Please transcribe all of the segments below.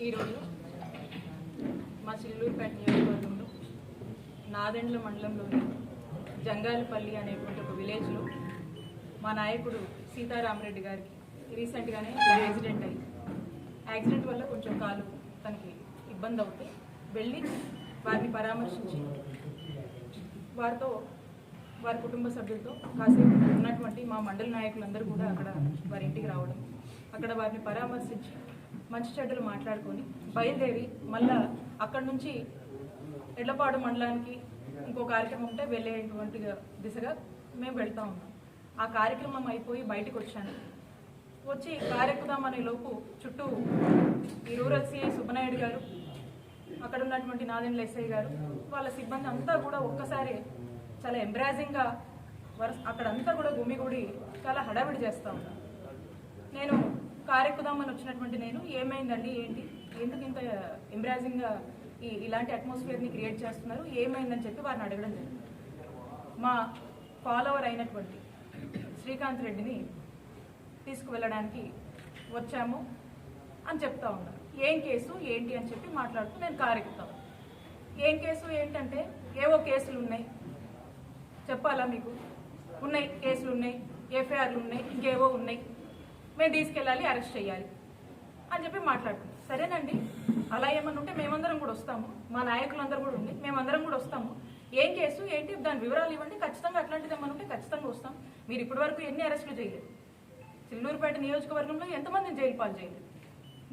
ఈరోజు మా సిల్లూరుపేట నియోజకవర్గంలో నాదెండ్ల మండలంలోని జంగాలపల్లి అనేటువంటి ఒక విలేజ్లో మా నాయకుడు సీతారామరెడ్డి గారికి రీసెంట్గానే యాక్సిడెంట్ అయ్యి యాక్సిడెంట్ వల్ల కొంచెం కాలు తనకి ఇబ్బంది అవుతే వెళ్ళి వారిని పరామర్శించి వారితో వారి కుటుంబ సభ్యులతో కాసేపు ఉన్నటువంటి మా మండల నాయకులందరూ కూడా అక్కడ వారి ఇంటికి రావడం అక్కడ వారిని పరామర్శించి మంచి చెడ్డలు మాట్లాడుకొని బయలుదేరి మళ్ళా అక్కడ నుంచి ఎడ్లపాడు మండలానికి ఇంకో కార్యక్రమం ఉంటే వెళ్ళేటువంటి దిశగా మేము వెళ్తా ఉన్నాం. ఆ కార్యక్రమం అయిపోయి బయటకు వచ్చాను. వచ్చి కార్యక్రమం లోపు చుట్టూ ఈ రూరల్ సిఐ సుబ్బనాయుడు గారు అక్కడ ఉన్నటువంటి నాదెండ్ల ఎస్ఐ గారు వాళ్ళ సిబ్బంది అంతా కూడా ఒక్కసారి చాలా ఎంబ్రాజింగ్గా వరుస అక్కడంతా కూడా గుమిగుడి చాలా హడావిడి చేస్తా ఉన్నాను నేను కారెక్కుదామని వచ్చినటువంటి నేను ఏమైందండి ఏంటి? ఎందుకు ఇంత ఎంబ్రాజింగ్గా ఈ ఇలాంటి అట్మాస్ఫియర్ని క్రియేట్ చేస్తున్నారు? ఏమైందని చెప్పి వారిని అడగడం జరిగింది. మా ఫాలోవర్ అయినటువంటి శ్రీకాంత్ రెడ్డిని తీసుకువెళ్ళడానికి వచ్చాము అని చెప్తా ఉన్నారు. ఏం కేసు ఏంటి అని చెప్పి మాట్లాడుతూ నేను కారు ఏం కేసు ఏంటంటే ఏవో కేసులు ఉన్నాయి చెప్పాలా మీకు? ఉన్నాయి కేసులు ఉన్నాయి ఎఫ్ఐఆర్లు ఉన్నాయి ఇంకేవో ఉన్నాయి. మేము తీసుకెళ్ళాలి అరెస్ట్ చేయాలి అని చెప్పి మాట్లాడుతున్నాం సరేనండి అలా ఏమన్నా ఉంటే మేమందరం కూడా వస్తాము. మా నాయకులందరూ కూడా ఉండి మేమందరం కూడా వస్తాము. ఏం కేసు ఏంటి దాని వివరాలు ఇవ్వండి. ఖచ్చితంగా అట్లాంటిది ఏమన్నా ఉంటే ఖచ్చితంగా వస్తాం. మీరు ఇప్పటివరకు ఎన్ని అరెస్టులు చేయలేదు. చిల్లూరుపేట నియోజకవర్గంలో ఎంతమందిని జైలు పాలు చేయలేదు.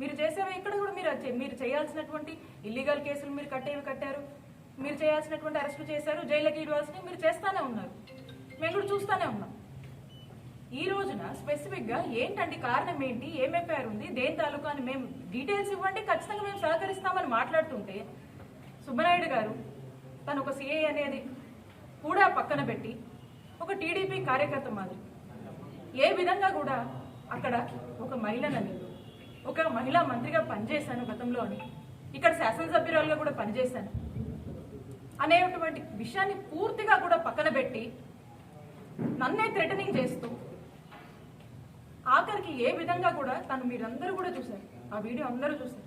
మీరు చేసేవి ఇక్కడ కూడా మీరు మీరు చేయాల్సినటువంటి ఇల్లీగల్ కేసులు మీరు కట్టేవి కట్టారు. మీరు చేయాల్సినటువంటి అరెస్టులు చేశారు. జైలుకి ఇవ్వాల్సినవి మీరు చేస్తానే ఉన్నారు. మేము కూడా చూస్తూనే ఉన్నాం. ఈ రోజున స్పెసిఫిక్గా ఏంటంటే కారణం ఏంటి? ఏం ఎఫ్ఐఆర్ ఉంది? దేని తాలూకా అని మేము డీటెయిల్స్ ఇవ్వండి. ఖచ్చితంగా మేము సహకరిస్తామని మాట్లాడుతుంటే సుబ్బనాయుడు గారు తను ఒక సిఐ అనేది కూడా పక్కన పెట్టి ఒక టీడీపీ కార్యకర్త మాదిరి ఏ విధంగా కూడా అక్కడ ఒక మహిళనని ఒక మహిళా మంత్రిగా పనిచేశాను గతంలో అని ఇక్కడ శాసనసభ్యురాలుగా కూడా పనిచేశాను అనేటువంటి విషయాన్ని పూర్తిగా కూడా పక్కన పెట్టి నన్నే థ్రెటనింగ్ చేస్తూ ఆఖరికి ఏ విధంగా కూడా తను మీరందరూ కూడా చూశారు. ఆ వీడియో అందరూ చూశారు.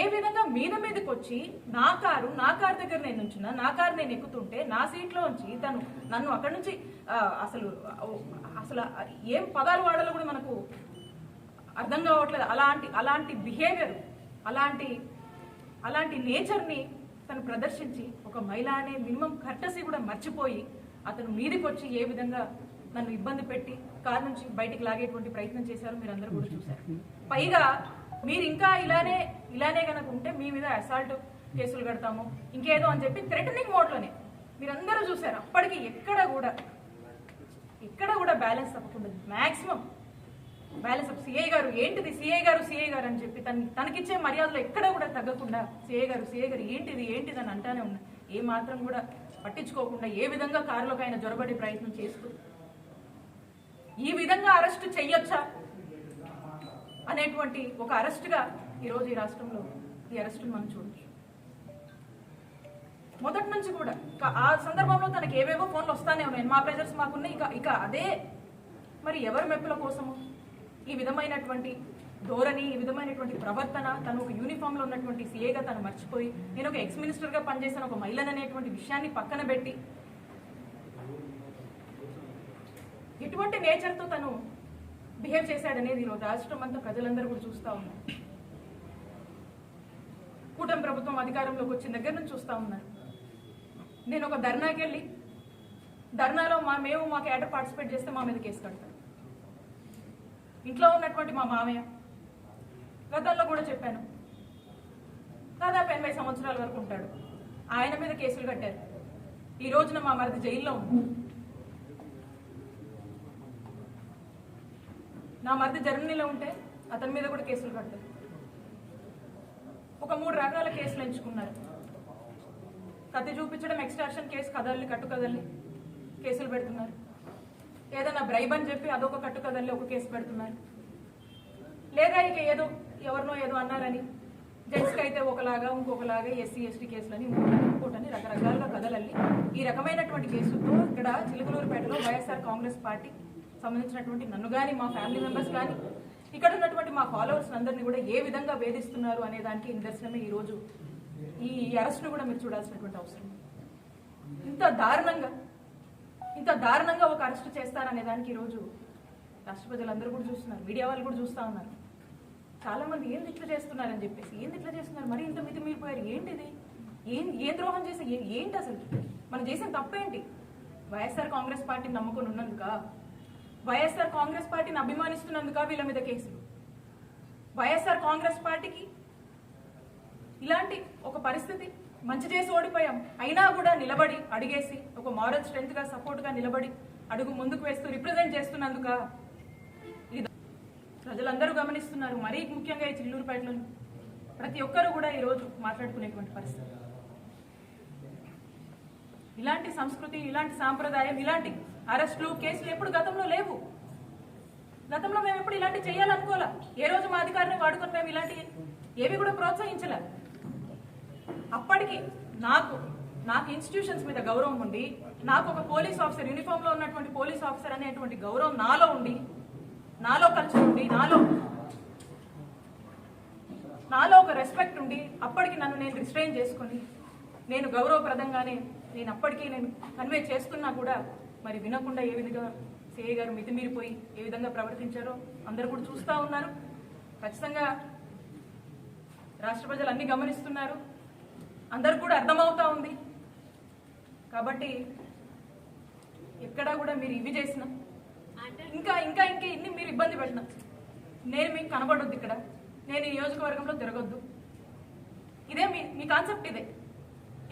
ఏ విధంగా మీద మీదకి వచ్చి నా కారు నా కారు దగ్గర నేను ఉంచిన నా కారు నేను ఎక్కుతుంటే నా సీట్లో ఉంచి తను నన్ను అక్కడి నుంచి అసలు అసలు ఏం పదాలు వాడాలో కూడా మనకు అర్థం కావట్లేదు. అలాంటి అలాంటి బిహేవియర్ అలాంటి అలాంటి నేచర్ని తను ప్రదర్శించి ఒక మహిళ అనే మినిమం కర్టసీ కూడా మర్చిపోయి అతను మీదకి వచ్చి ఏ విధంగా నన్ను ఇబ్బంది పెట్టి కారు నుంచి బయటికి లాగేటువంటి ప్రయత్నం చేశారు మీరు అందరూ కూడా చూశారు. పైగా మీరు ఇంకా ఇలానే ఇలానే కనుక ఉంటే మీ మీద అసాల్ట్ కేసులు కడతాము ఇంకేదో అని చెప్పి థ్రెటనింగ్ మోడ్లోనే మీరందరూ చూశారు. అప్పటికి ఎక్కడ కూడా ఎక్కడ కూడా బ్యాలెన్స్ తప్పకుండా మ్యాక్సిమం బ్యాలెన్స్ అప్ సిఐ గారు ఏంటిది సిఐ గారు సిఐ గారు అని చెప్పి తన తనకిచ్చే మర్యాదలో ఎక్కడ కూడా తగ్గకుండా సిఐ గారు సిఐ గారు ఏంటిది ఏంటిది అని అంటానే ఉన్నా. ఏ మాత్రం కూడా పట్టించుకోకుండా ఏ విధంగా కారులోకి ఆయన జొరబడే ప్రయత్నం చేస్తూ ఈ విధంగా అరెస్ట్ చెయ్యొచ్చా? అనేటువంటి ఒక అరెస్ట్గా ఈరోజు ఈ రాష్ట్రంలో ఈ అరెస్టును మనం చూడొచ్చు. మొదటి నుంచి కూడా ఆ సందర్భంలో తనకి ఏవేవో ఫోన్లు వస్తానే ఉన్నాయి. మా ప్రెజర్స్ మాకున్నాయి. ఇక ఇక అదే మరి ఎవరి మెప్పుల కోసము? ఈ విధమైనటువంటి ధోరణి ఈ విధమైనటువంటి ప్రవర్తన తను ఒక యూనిఫామ్లో ఉన్నటువంటి సీఏగా తను మర్చిపోయి నేను ఒక ఎక్స్ మినిస్టర్గా పనిచేసిన ఒక మహిళననేటువంటి విషయాన్ని పక్కన పెట్టి ఎటువంటి నేచర్తో తను బిహేవ్ చేశాడనేది ఈరోజు రాష్ట్రం అంతా ప్రజలందరూ కూడా చూస్తా ఉన్నారు. కూటమి ప్రభుత్వం అధికారంలోకి వచ్చిన దగ్గర నుంచి చూస్తా ఉన్నారు. నేను ఒక ధర్నాకి వెళ్ళి ధర్నాలో మా మేము మా క్యాడర్ పార్టిసిపేట్ చేస్తే మా మీద కేసు కడతారు. ఇంట్లో ఉన్నటువంటి మా మామయ్య గతంలో కూడా చెప్పాను. దాదాపు ఎనభై సంవత్సరాల వరకు ఉంటాడు. ఆయన మీద కేసులు కట్టారు. ఈ రోజున మా మరిది జైల్లో ఉంది. నా మరిది జర్మనీలో ఉంటే అతని మీద కూడా కేసులు కట్టారు ఒక మూడు రకాల కేసులు ఎంచుకున్నారు. కత్తి చూపించడం ఎక్స్ట్రాక్షన్ కేసు కదల్ని కట్టు కదల్ని కేసులు పెడుతున్నారు. ఏదైనా బ్రైబ్ అని చెప్పి అదొక కట్టు కదల్ని ఒక కేసు పెడుతున్నారు. లేదా ఇక ఏదో ఎవరినో ఏదో అన్నారని జెంట్స్కి అయితే ఒకలాగా ఇంకొకలాగా ఎస్సీ ఎస్టీ కేసులని ఇంకోటని ఇంకోటని రకరకాలుగా కదలల్లి ఈ రకమైనటువంటి కేసులతో ఇక్కడ చిలుకలూరుపేటలో వైఎస్ఆర్ కాంగ్రెస్ పార్టీ సంబంధించినటువంటి నన్ను కానీ మా ఫ్యామిలీ మెంబర్స్ కానీ ఇక్కడ ఉన్నటువంటి మా ఫాలోవర్స్ అందరినీ కూడా ఏ విధంగా వేధిస్తున్నారు అనే దానికి నిదర్శనమే ఈరోజు. ఈ అరెస్ట్ను కూడా మీరు చూడాల్సినటువంటి అవసరం. ఇంత దారుణంగా ఇంత దారుణంగా ఒక అరెస్ట్ చేస్తారనే దానికి ఈరోజు రాష్ట్ర ప్రజలందరూ కూడా చూస్తున్నారు. మీడియా వాళ్ళు కూడా చూస్తూ ఉన్నారు. చాలామంది ఏంది ఇట్లా చేస్తున్నారని చెప్పేసి ఏంది ఇట్లా చేస్తున్నారు? మరి ఇంత మితి మీరిపోయారు ఏంటిది? ఏం ఏ ద్రోహం చేసి ఏ- ఏంటి అసలు? మనం చేసిన తప్పేంటి? వైఎస్ఆర్ కాంగ్రెస్ పార్టీని నమ్ముకొని ఉన్నందుక? వైఎస్ఆర్ కాంగ్రెస్ పార్టీని అభిమానిస్తున్నందుక వీళ్ళ మీద కేసులు. వైఎస్ఆర్ కాంగ్రెస్ పార్టీకి ఇలాంటి ఒక పరిస్థితి మంచి చేసి ఓడిపోయాం. అయినా కూడా నిలబడి అడిగేసి ఒక మారల్ స్ట్రెంత్గా సపోర్ట్గా సపోర్ట్గా నిలబడి అడుగు ముందుకు వేస్తూ రిప్రజెంట్ చేస్తున్నందుక ఇది ప్రజలందరూ గమనిస్తున్నారు. మరీ ముఖ్యంగా ఈ చిల్లూరుపేటలో ప్రతి ఒక్కరూ కూడా ఈరోజు మాట్లాడుకునేటువంటి పరిస్థితి. ఇలాంటి సంస్కృతి ఇలాంటి సాంప్రదాయం ఇలాంటి అరెస్టులు కేసులు ఎప్పుడు గతంలో లేవు. గతంలో మేము ఎప్పుడు ఇలాంటి చేయాలనుకోలే. ఏ రోజు మా అధికారిని వాడుకొని మేము ఇలాంటి ఏవి కూడా ప్రోత్సహించలే. అప్పటికి నాకు నాకు ఇన్స్టిట్యూషన్స్ మీద గౌరవం ఉండి నాకు ఒక పోలీస్ ఆఫీసర్ యూనిఫామ్లో ఉన్నటువంటి పోలీస్ ఆఫీసర్ అనేటువంటి గౌరవం నాలో ఉండి నాలో కల్చర్ ఉండి నాలో నాలో ఒక రెస్పెక్ట్ ఉండి అప్పటికి నన్ను నేను రిస్ట్రైన్ చేసుకొని నేను గౌరవప్రదంగానే నేను అప్పటికీ నేను కన్వే చేసుకున్నా కూడా మరి వినకుండా ఏ విధంగా సిఐ గారు మితిమీరిపోయి ఏ విధంగా ప్రవర్తించారో అందరూ కూడా చూస్తూ ఉన్నారు. ఖచ్చితంగా రాష్ట్ర ప్రజలు అన్ని గమనిస్తున్నారు. అందరు కూడా అర్థమవుతా ఉంది. కాబట్టి ఎక్కడా కూడా మీరు ఇవి చేసిన ఇంకా ఇంకా ఇంకా ఇన్ని మీరు ఇబ్బంది పెట్టిన నేను మీకు కనబడొద్దు ఇక్కడ. నేను ఈ నియోజకవర్గంలో తిరగొద్దు. ఇదే మీ మీ కాన్సెప్ట్ ఇదే.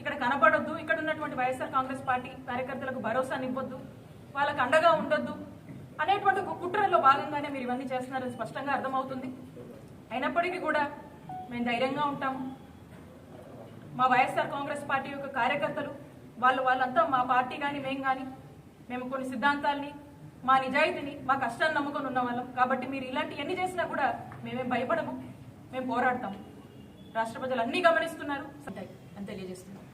ఇక్కడ కనబడొద్దు. ఇక్కడ ఉన్నటువంటి వైఎస్ఆర్ కాంగ్రెస్ పార్టీ కార్యకర్తలకు భరోసా నింపొద్దు వాళ్ళకు అండగా ఉండొద్దు. అనేటువంటి ఒక కుట్రలో భాగంగానే మీరు ఇవన్నీ చేస్తున్నారని స్పష్టంగా అర్థమవుతుంది. అయినప్పటికీ కూడా మేము ధైర్యంగా ఉంటాము మా వైఎస్ఆర్ కాంగ్రెస్ పార్టీ యొక్క కార్యకర్తలు వాళ్ళు వాళ్ళంతా మా పార్టీ కానీ మేము కానీ మేము కొన్ని సిద్ధాంతాల్ని మా నిజాయితీని మా కష్టాన్ని నమ్ముకొని ఉన్న వాళ్ళం. కాబట్టి మీరు ఇలాంటి ఎన్ని చేసినా కూడా మేమేం భయపడము. మేము పోరాడతాం. రాష్ట్ర ప్రజలు అన్నీ గమనిస్తున్నారు. అని తెలియజేస్తున్నాం.